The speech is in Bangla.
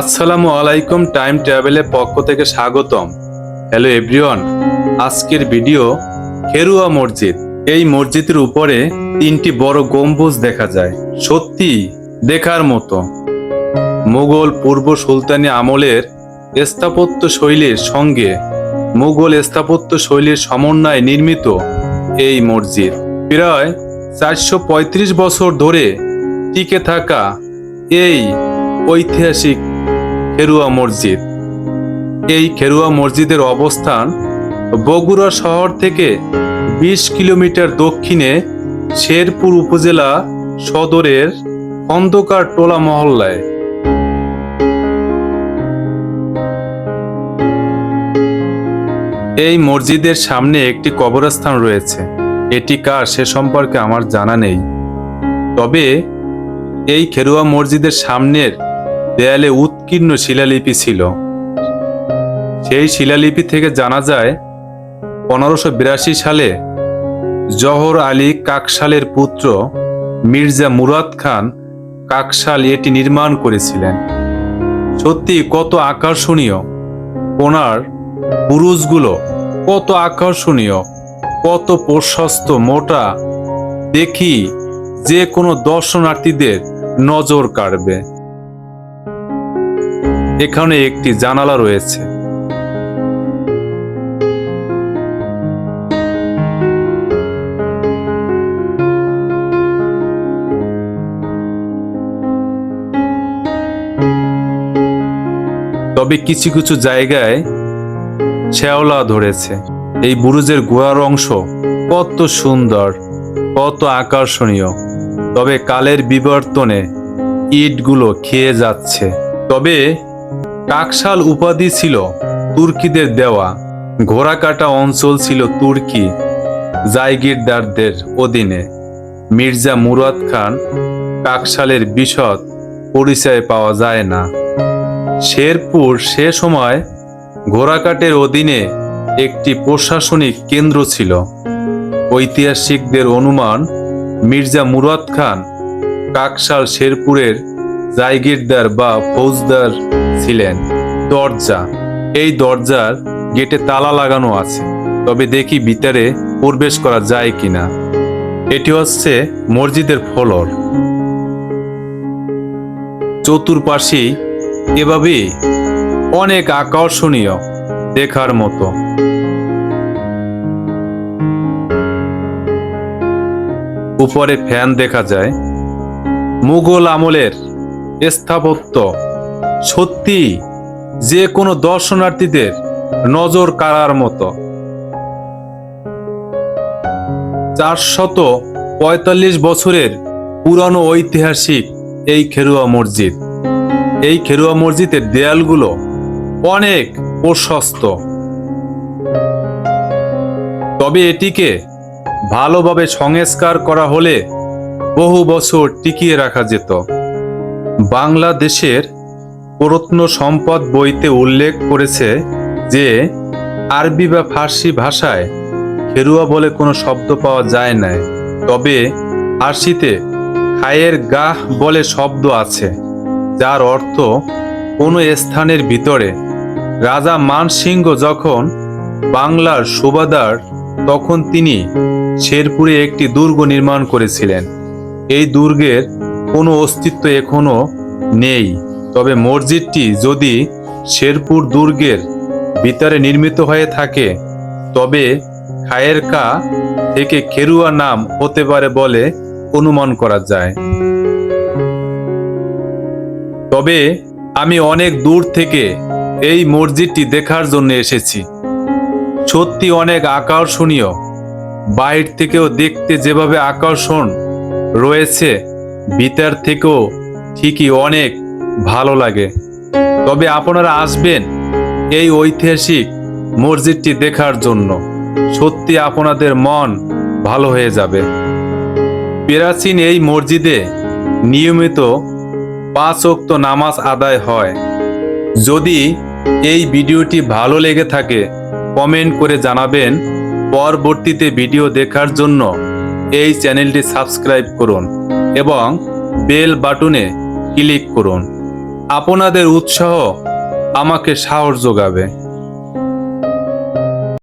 আসসালামু আলাইকুম টাইম ট্রাভেলের পক্ষ থেকে স্বাগতম। হ্যালো এভরিওয়ান, আজকের ভিডিও খেরুয়া মসজিদ। এই মসজিদের উপরে তিনটি বড় গম্বুজ দেখা যায়। সত্যি দেখার মতো। মুঘল পূর্ব সুলতানি আমলের স্থাপত্য শৈলীর সঙ্গে মুঘল স্থাপত্য শৈলীর সমন্বয়ে নির্মিত এই মসজিদ। প্রায় চারশো পঁয়ত্রিশ বছর ধরে টিকে থাকা এই ঐতিহাসিক খেরুয়া মসজিদ। এই খেরুয়া মসজিদের অবস্থান বগুড়া শহর থেকে বিশ কিলোমিটার দক্ষিণে শেরপুর উপজেলা সদরের অন্ধকার টোলা মহল্লায়। এই মসজিদের সামনে একটি কবরস্থান রয়েছে। এটি কার সে সম্পর্কে আমার জানা নেই। তবে এই খেরুয়া মসজিদের সামনের দেয়ালে উৎকীর্ণ শিলালিপি ছিল। সেই শিলালিপি থেকে জানা যায়, পনেরোশো বিরাশি সালে জহর আলী কাকশালের পুত্র মির্জা মুরাদ খান কাকশাল এটি নির্মাণ করেছিলেন। সত্যি কত আকর্ষণীয়, ওনার পুরুষগুলো কত আকর্ষণীয়, কত প্রশস্ত মোটা, দেখি যে কোনো দর্শনার্থীদের নজর কাড়বে। এখানে একটি জানালা রয়েছে। তবে কিছু কিছু জায়গায় শ্যাওলা ধরেছে। এই বুরুজের গুহার অংশ কত সুন্দর, কত আকর্ষণীয়। তবে কালের বিবর্তনে ইটগুলো খেয়ে যাচ্ছে। তবে কাকশাল উপাধি ছিল তুর্কিদের দেওয়া। ঘোড়াকাটা অঞ্চল ছিল তুর্কি জায়গিরদারদের অধীনে। মির্জা মুরাদ খান কাকশালের বিশদ পরিচয় পাওয়া যায় না। শেরপুর সে সময় ঘোড়াকাটের অধীনে একটি প্রশাসনিক কেন্দ্র ছিল। ঐতিহাসিকদের অনুমান, মির্জা মুরাদ খান কাকশাল শেরপুরের জায়গিরদার বা ফৌজদার ছিলেন। দরজা। এই দরজার গেটে তালা লাগানো আছে। তবে দেখি ভিতরে প্রবেশ করা যায় কিনা। এটি হচ্ছে মসজিদের ফলর। চতুর্পাশেই এভাবে অনেক আকর্ষণীয় দেখার মতো। উপরে ফ্যান দেখা যায়। মুঘল আমলের স্থাপত্য। সত্যি যে কোনো দর্শনার্থীদের নজর কাড়ার মতো। চারশত পঁয়তাল্লিশ বছরের পুরানো ঐতিহাসিক এই খেরুয়া মসজিদ। এই খেরুয়া মসজিদের দেয়ালগুলো অনেক প্রশস্ত। তবে এটিকে ভালোভাবে সংস্কার করা হলে বহু বছর টিকিয়ে রাখা যেত। বাংলাদেশের প্রত্ন সম্পদ বইতে উল্লেখ করেছে যে, আরবি বা ফার্সি ভাষায় খেরুয়া বলে কোনো শব্দ পাওয়া যায় না তবে ফার্সিতে খায়ের গাহ বলে শব্দ আছে, যার অর্থ কোনো স্থানের ভিতরে। রাজা মানসিংহ যখন বাংলার সুবাদার, তখন তিনি শেরপুরে একটি দুর্গ নির্মাণ করেছিলেন। এই দুর্গের কোনো অস্তিত্ব এখনও নেই। তবে মসজিদটি যদি শেরপুর দুর্গের ভিতরে নির্মিত হয়ে থাকে, তবে খায়ের কা থেকে খেরুয়া নাম হতে পারে বলে অনুমান করা যায়। তবে আমি অনেক দূর থেকে এই মসজিদটি দেখার জন্য এসেছি। সত্যি অনেক আকর্ষণীয়। বাইর থেকেও দেখতে যেভাবে আকর্ষণ রয়েছে, ভিতর থেকেও ঠিকই অনেক ভালো লাগে। তবে আপনারা আসবেন এই ঐতিহাসিক মসজিদটি দেখার জন্য। সত্যি আপনাদের মন ভালো হয়ে যাবে। প্রাচীন এই মসজিদে নিয়মিত পাঁচ ওক্ত নামাজ আদায় হয়। যদি এই ভিডিওটি ভালো লেগে থাকে, কমেন্ট করে জানাবেন। পরবর্তীতে ভিডিও দেখার জন্য এই চ্যানেলটি সাবস্ক্রাইব করুন এবং বেল বাটনে ক্লিক করুন। আপনাদের উৎসাহ আমাকে সাহস যোগাবে।